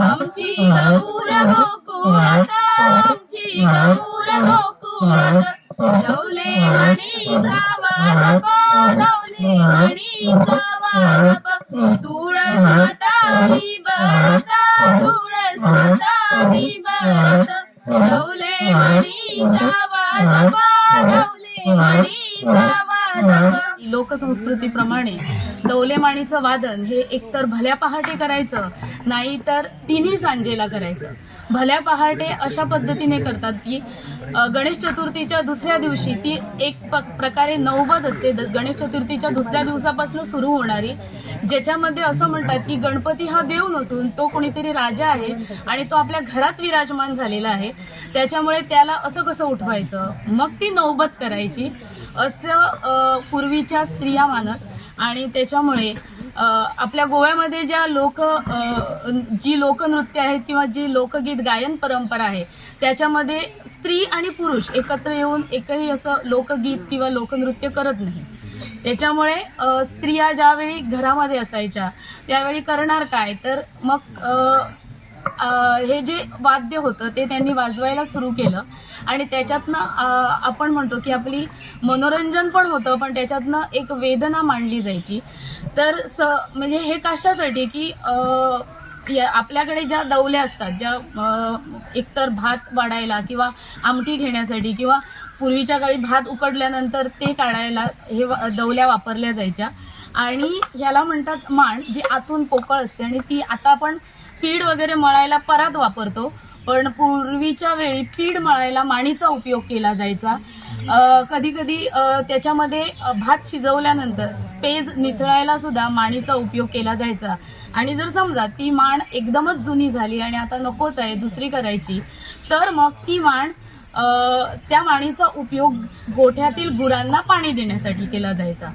आमची गौर गोकुळात आमची गौर गोकुळात डवले म्हणी गावाला पावले म्हणी गावाला तुळसाताई बरता तुळसाताई बरता डवले म्हणी गावाला लोकसंस्कृतीप्रमाणे दौलेमाणीचं वादन हे एकतर भल्या पहाटे करायचं नाही तर तिन्ही सांजेला करायचं. भल्या पहाटे अशा पद्धतीने करतात की गणेश चतुर्थीच्या दुसऱ्या दिवशी ती एक प्रकारे नौबत असते. द- गणेश चतुर्थीच्या दुसऱ्या दिवसापासून सुरू होणारी. ज्याच्यामध्ये असं म्हणतात की गणपती हा देव नसून तो कोणीतरी राजा आहे आणि तो आपल्या घरात विराजमान झालेला आहे. त्याच्यामुळे त्याला असं कसं उठवायचं? मग ती नौबत करायची. असं पूर्वीच्या स्त्रिया मानत आणि त्याच्यामुळे आपल्या गोव्यामध्ये ज्या लोक जी लोकनृत्य आहेत किंवा जी लोकगीत गायन परंपरा आहे त्याच्यामध्ये स्त्री आणि पुरुष एकत्र येऊन एकही असं लोकगीत किंवा लोकनृत्य करत नाही. त्याच्यामुळे स्त्रिया ज्यावेळी घरामध्ये असायच्या त्यावेळी करणार काय? तर मग हे जे वाद्य होतं ते त्यांनी वाजवायला सुरू केलं. आणि त्याच्यातनं आपण म्हणतो की आपली मनोरंजन पण होतं पण त्याच्यातनं एक वेदना मांडली जायची. तर स म्हणजे हे कशासाठी की आपल्याकडे ज्या दौल्या असतात ज्या एकतर भात वाढायला किंवा आमटी घेण्यासाठी किंवा पूर्वीच्या काळी भात उकडल्यानंतर ते काढायला हे दौल्या वापरल्या जायच्या. आणि ह्याला म्हणतात मांड जी आतून पोकळ असते आणि ती आता आपण पीड वगैरे मळायला परात वापरतो पण पूर्वीच्या वेळी पीड मळायला माणीचा उपयोग केला जायचा. कधी कधी त्याच्यामध्ये भात शिजवल्यानंतर पेज निथळायला सुद्धा माणीचा उपयोग केला जायचा. आणि जर समजा ती माण एकदमच जुनी झाली आणि आता नकोच आहे दुसरी करायची तर मग ती माण त्या माणीचा उपयोग गोठ्यातील गुरांना पाणी देण्यासाठी केला जायचा.